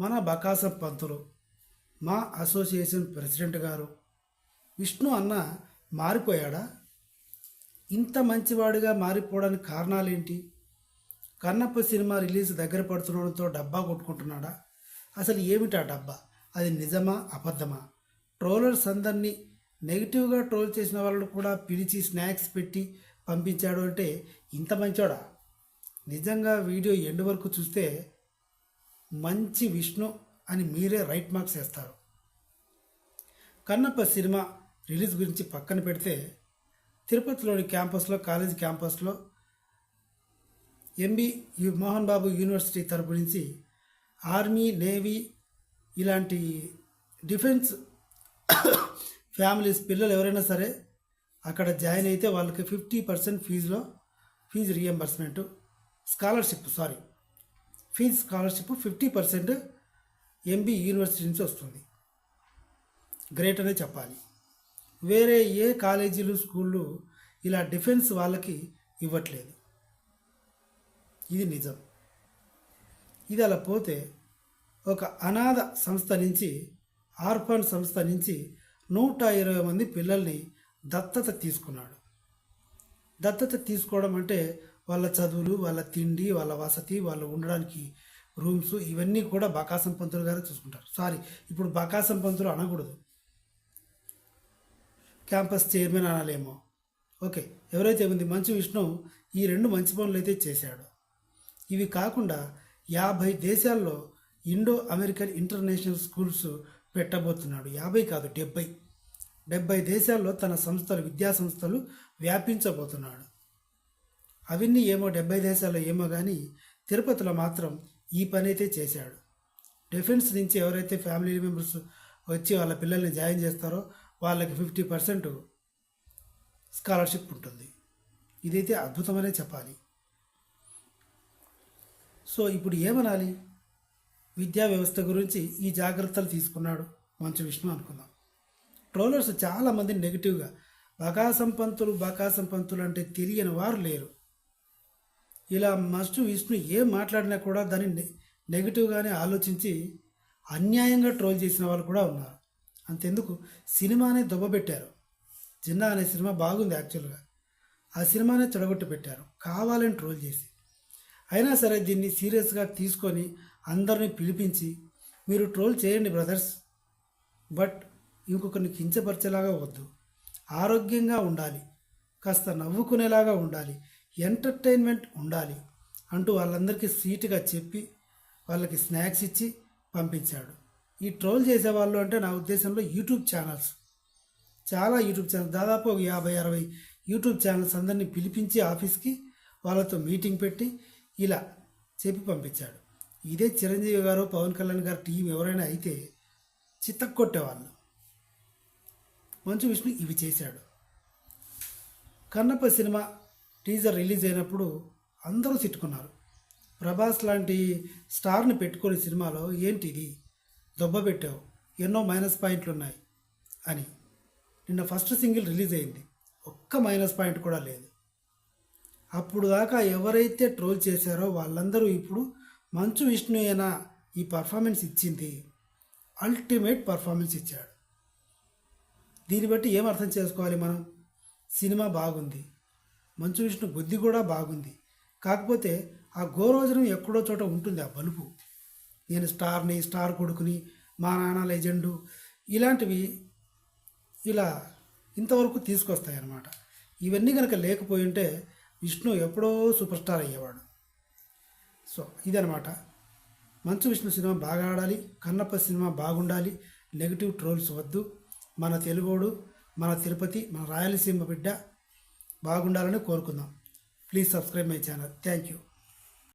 మన బకాసం పంతులు మా association president గారు. విష్ణు అన్న మారిపోయాడా? ఇంత మంచివాడిగా మారిపోవడానికి కారణాలేంటి? కన్నప్ప సినిమా రిలీజ్ దగ్గర పడుతుండడంతో డబ్బా కొట్టుకుంటున్నాడా? అసలు ఏమిటా డబ్బా? అది నిజమా అబద్ధమా? ట్రోలర్స్ అందరినీ నెగిటివ్గా ట్రోల్ చేసిన వాళ్ళు కూడా పిలిచి స్నాక్స్ పెట్టి పంపించాడు అంటే ఇంత మంచోడా? నిజంగా వీడియో ఎండ్ వరకు చూస్తే మంచి విష్ణు అని మీరే రైట్ మార్క్స్ వేస్తారు. కన్నప్ప సినిమా రిలీజ్ గురించి పక్కన పెడితే తిరుపతిలోని క్యాంపస్లో కాలేజ్ క్యాంపస్లో ఎంబీ మోహన్ బాబు యూనివర్సిటీ తరపు నుంచి ఆర్మీ నేవీ ఇలాంటి డిఫెన్స్ ఫ్యామిలీస్ పిల్లలు ఎవరైనా సరే అక్కడ జాయిన్ అయితే వాళ్ళకి fifty percent ఫీజులో fee reimbursement scholarship sorry fee scholarship fifty percent MB university నుంచి వస్తుంది. గ్రేట్ అనే చెప్పాలి. వేరే ఏ కాలేజీలు స్కూళ్ళు ఇలా డిఫెన్స్ వాళ్ళకి ఇవ్వట్లేదు. ఇది నిజం. ఇది అలా పోతే ఒక అనాథ సంస్థ నుంచి ఆర్ఫాన్ సంస్థ నుంచి నూట ఇరవై మంది పిల్లల్ని దత్తత తీసుకున్నాడు. దత్తత తీసుకోవడం అంటే వాళ్ళ చదువులు వాళ్ళ తిండి వాళ్ళ వసతి వాళ్ళు ఉండడానికి రూమ్స్ ఇవన్నీ కూడా బకాసం పంతులు గారే చూసుకుంటారు. సారీ ఇప్పుడు బకాసం పంతులు అనకూడదు. Campus chairman అనాలేమో. ఓకే ఎవరైతే ఉంది? మంచు విష్ణు ఈ రెండు మంచి పనులు అయితే చేశాడు. ఇవి కాకుండా యాభై దేశాల్లో ఇండో అమెరికన్ ఇంటర్నేషనల్ స్కూల్స్ పెట్టబోతున్నాడు. యాభై కాదు డెబ్బై. డెబ్బై దేశాల్లో తన సంస్థలు విద్యా సంస్థలు వ్యాపించబోతున్నాడు. అవన్నీ ఏమో డెబ్బై దేశాల్లో ఏమో కానీ తిరుపతిలో మాత్రం ఈ పని అయితే చేశాడు. డిఫెన్స్ నుంచి ఎవరైతే ఫ్యామిలీ మెంబర్స్ వచ్చి వాళ్ళ పిల్లల్ని జాయిన్ చేస్తారో వాళ్ళకి ఫిఫ్టీ పర్సెంట్ స్కాలర్షిప్ ఉంటుంది. ఇదైతే అద్భుతమనే చెప్పాలి. సో ఇప్పుడు ఏమనాలి? విద్యా వ్యవస్థ గురించి ఈ జాగ్రత్తలు తీసుకున్నాడు మంచు విష్ణు అనుకుందాం. ట్రోలర్స్ చాలామంది నెగిటివ్గా బకాసం పంతులు బకాసం పంతులు అంటే తెలియని వారు లేరు. ఇలా మస్టు విష్ణు ఏం మాట్లాడినా కూడా దాన్ని నెగిటివ్గానే ఆలోచించి అన్యాయంగా ట్రోల్ చేసిన వాళ్ళు కూడా ఉన్నారు. అంతెందుకు? సినిమానే దొబ్బబెట్టారు. జిన్నా అనే సినిమా బాగుంది యాక్చువల్గా ఆ సినిమానే చెడగొట్టి పెట్టారు. కావాలని ట్రోల్ చేసి. అయినా సరే దీన్ని సీరియస్గా తీసుకొని అందరిని పిలిపించి మీరు ట్రోల్ చేయండి బ్రదర్స్. బట్ ఇంకొకరిని కించపరిచేలాగా వద్దు. ఆరోగ్యంగా ఉండాలి. కాస్త నవ్వుకునేలాగా ఉండాలి. ఎంటర్టైన్మెంట్ ఉండాలి అంటూ వాళ్ళందరికీ స్వీట్గా చెప్పి వాళ్ళకి స్నాక్స్ ఇచ్చి పంపించాడు. ఈ ట్రోల్ చేసేవాళ్ళు అంటే నా ఉద్దేశంలో యూట్యూబ్ ఛానల్స్. చాలా యూట్యూబ్ ఛానల్ దాదాపు ఒక యాభై అరవై యూట్యూబ్ ఛానల్స్ అందరినీ పిలిపించి ఆఫీస్కి వాళ్ళతో మీటింగ్ పెట్టి ఇలా చెప్పి పంపించాడు. ఇదే చిరంజీవి గారు పవన్ కళ్యాణ్ గారు టీం ఎవరైనా అయితే చిత్తక్కొట్టేవాళ్ళు మంచు విష్ణు ఇవి చేశాడు. కన్నప్ప సినిమా టీజర్ రిలీజ్ అయినప్పుడు అందరూ తిట్టుకున్నారు. ప్రభాస్ లాంటి స్టార్ని పెట్టుకునే సినిమాలో ఏంటి ఇది పెట్టావు. ఎన్నో మైనస్ పాయింట్లు ఉన్నాయి అని. నిన్న ఫస్ట్ సింగిల్ రిలీజ్ అయింది. ఒక్క మైనస్ పాయింట్ కూడా లేదు. అప్పుడు దాకా ఎవరైతే ట్రోల్ చేశారో వాళ్ళందరూ ఇప్పుడు మంచు విష్ణు అయినా ఈ పర్ఫార్మెన్స్ ఇచ్చింది. అల్టిమేట్ పర్ఫార్మెన్స్ ఇచ్చాడు. దీన్ని బట్టి ఏం అర్థం చేసుకోవాలి మనం? సినిమా బాగుంది. మంచు విష్ణు బుద్ధి కూడా బాగుంది. కాకపోతే ఆ గోరోజనం ఎక్కడో చోట ఉంటుంది ఆ బలుపు. నేను స్టార్ని స్టార్ కొడుకుని మా నాన్న లెజెండు ఇలాంటివి ఇలా ఇంతవరకు తీసుకొస్తాయి అన్నమాట ఇవన్నీ కనుక లేకపోయి ఉంటే విష్ణు ఎప్పుడో సూపర్ స్టార్ అయ్యేవాడు. సో ఇదనమాట మంచు విష్ణు సినిమా బాగా ఆడాలి కన్నప్ప సినిమా బాగుండాలి నెగిటివ్ ట్రోల్స్ వద్దు. మన తెలుగోడు మన తిరుపతి మన రాయలసీమ బిడ్డ బాగుండాలని కోరుకుందాం. Please subscribe my channel thank you